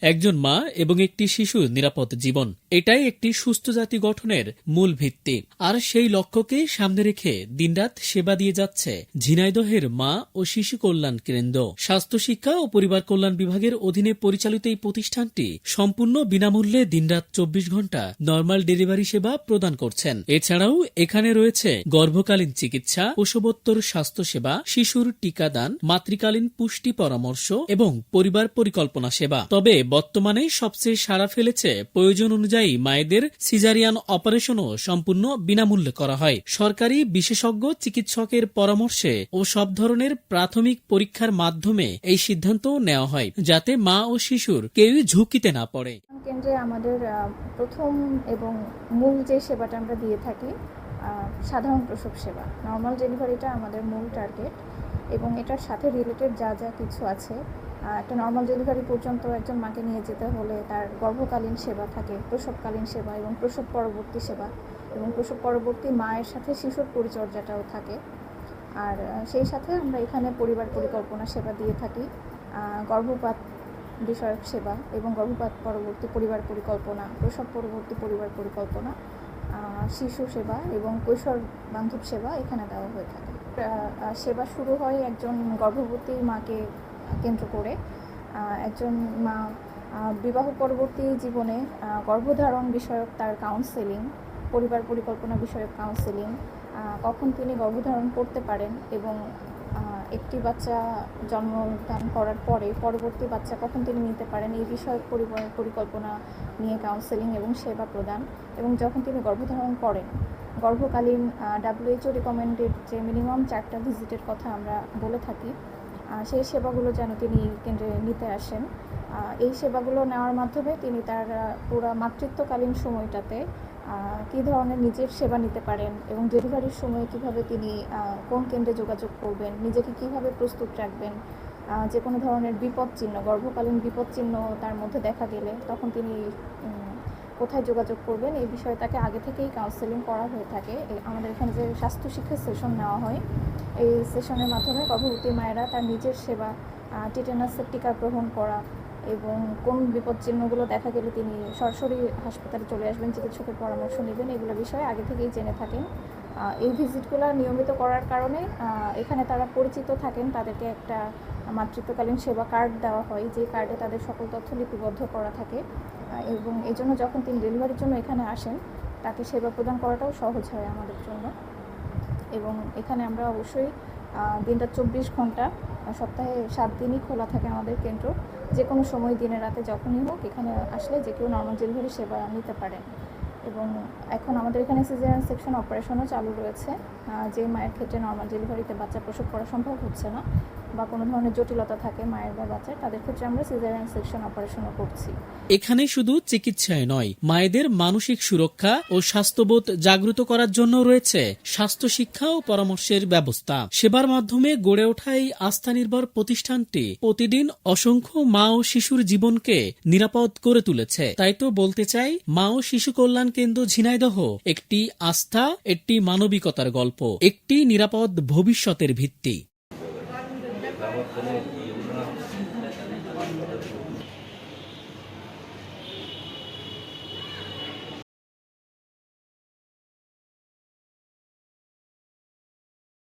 একজন মা এবং একটি শিশুর নিরাপদ জীবন। এটাই একটি সুস্থ জাতি গঠনের মূল ভিত্তি। আর সেই লক্ষ্যকে সামনে রেখে দিনরাত সেবা দিয়ে যাচ্ছে ঝিনাইদহের মা ও শিশু কল্যাণ কেন্দ্র। স্বাস্থ্য শিক্ষা ও পরিবার কল্যাণ বিভাগের অধীনে পরিচালিত এই প্রতিষ্ঠানটি সম্পূর্ণ বিনামূল্যে দিনরাত চব্বিশ ঘণ্টা নর্মাল ডেলিভারি সেবা প্রদান করছেন। এছাড়াও এখানে রয়েছে গর্ভকালীন চিকিৎসা প্রসবোত্তর স্বাস্থ্য সেবা শিশুর টিকাদান, মাতৃকালীন পুষ্টি পরামর্শ এবং পরিবার পরিকল্পনা সেবা। তবে বর্তমানে সবচেয়ে সাড়া ফেলেছে প্রয়োজন অনুযায়ী মায়েদের সিজারিয়ান অপারেশনও সম্পূর্ণ বিনামূল্যে করা হয়। সরকারি বিশেষজ্ঞ, চিকিৎসকের পরামর্শে ও সব ধরনের প্রাথমিক পরীক্ষার মাধ্যমে এই সিদ্ধান্ত নেওয়া হয়, যাতে মা ও শিশুর কেউই ঝুঁকিতে না পড়ে। কেন্দ্রে আমাদের প্রথম এবং মূল যে সেবাটা আমরা দিয়ে থাকি সাধারণ প্রসব সেবা নর্মাল ডেলিভারিটা আমাদের মূল টার্গেট এবং এটার সাথে রিলেটেড যা যা কিছু আছে একটা নর্মাল ডেলিভারি পর্যন্ত একজন মাকে নিয়ে যেতে হলে তার গর্ভকালীন সেবা থাকে, প্রসবকালীন সেবা এবং প্রসব পরবর্তী সেবা এবং প্রসব পরবর্তী মায়ের সাথে শিশুর পরিচর্যাটাও থাকে। আর সেই সাথে আমরা এখানে পরিবার পরিকল্পনা সেবা দিয়ে থাকি গর্ভপাত বিষয়ক সেবা এবং গর্ভপাত পরবর্তী পরিবার পরিকল্পনা, প্রসব পরবর্তী পরিবার পরিকল্পনা শিশু সেবা এবং কৈশোর বান্ধব সেবা এখানে দেওয়া হয়ে থাকে। সেবা শুরু হয় একজন গর্ভবতী মাকে কেন্দ্র করে একজন মা বিবাহ পরবর্তী জীবনে গর্ভধারণ বিষয়ক তার কাউন্সেলিং পরিবার পরিকল্পনা বিষয়ক কাউন্সেলিং কখন তিনি গর্ভধারণ করতে পারেন এবং একটি বাচ্চা জন্মদান করার পরে পরবর্তী বাচ্চা কখন তিনি নিতে পারেন, এই বিষয়ক পরিকল্পনা নিয়ে কাউন্সেলিং এবং সেবা প্রদান এবং যখন তিনি গর্ভধারণ করেন, গর্ভকালীন ডাব্লিউএইচও রিকমেন্ডেড যে মিনিমাম চারটা ভিজিটের কথা আমরা বলে থাকি। সেই সেবাগুলো যেন তিনি কেন্দ্রে নিতে আসেন। এই সেবাগুলো নেওয়ার মাধ্যমে তিনি তার পুরো মাতৃত্বকালীন সময়টাতে কী ধরনের নিজের সেবা নিতে পারেন এবং ডেলিভারির সময় কীভাবে তিনি কোন কেন্দ্রে যোগাযোগ করবেন, নিজেকে কীভাবে প্রস্তুত রাখবেন যে কোনো ধরনের বিপদ চিহ্ন গর্ভকালীন বিপদ চিহ্ন তার মধ্যে দেখা গেলে তখন তিনি কোথায় যোগাযোগ করবেন এই বিষয়ে তাকে আগে থেকেই কাউন্সেলিং করা হয়ে থাকে। আমাদের এখানে যে স্বাস্থ্য শিক্ষা সেশন নেওয়া হয়, এই সেশনের মাধ্যমে গর্ভবতী মায়েরা তার নিজের সেবা টিটেনাসের টিকা গ্রহণ করা এবং কোন বিপদ চিহ্নগুলো দেখা গেলে তিনি সরাসরি হাসপাতালে চলে আসবেন, চিকিৎসকের পরামর্শ নেবেন, এগুলো বিষয়ে আগে থেকেই জেনে থাকেন। এই ভিজিটগুলো নিয়মিত করার কারণে এখানে তারা পরিচিত থাকেন, তাদেরকে একটা মাতৃত্বকালীন সেবা কার্ড দেওয়া হয়, যে কার্ডে তাদের সকল তথ্য লিপিবদ্ধ করা থাকে। এবং এই জন্য যখন তিনি ডেলিভারির জন্য এখানে আসেন, তাকে সেবা প্রদান করাটাও সহজ হয় আমাদের জন্য। এবং এখানে আমরা অবশ্যই দিনটা চব্বিশ ঘণ্টা সপ্তাহে সাত দিনই খোলা থাকে আমাদের কেন্দ্র। যে কোনো সময় দিনে রাতে যখনই হোক, এখানে আসলে যে কেউ নর্মাল ডেলিভারি সেবা নিতে পারেন। এবং এখন আমাদের এখানে সিজারিয়ান সেকশন অপারেশনও চালু রয়েছে। যে মায়ের ক্ষেত্রে নর্মাল ডেলিভারিতে বাচ্চা প্রসব করা সম্ভব হচ্ছে না বা কোনো ধরনের জটিলতা থাকে মায়ের বা বাচ্চার, তাদের ক্ষেত্রে আমরা সিজারিয়ান সেকশন অপারেশনও করছি। এখানে শুধু চিকিৎসায় নয়, মায়েদের মানসিক সুরক্ষা ও স্বাস্থ্যবোধ জাগ্রত করার জন্য রয়েছে স্বাস্থ্য শিক্ষা ও পরামর্শের ব্যবস্থা। সেবার মাধ্যমে গড়ে ওঠা এই আস্থা নির্ভর প্রতিষ্ঠানটি প্রতিদিন অসংখ্য মা ও শিশুর জীবনকে নিরাপদ করে তুলেছে। তাই তো বলতে চাই, মা ও শিশু কল্যাণ কেন্দ্র ঝিনাইদহ একটি আস্থা একটি মানবিকতার গল্প একটি নিরাপদ ভবিষ্যতের ভিত্তি।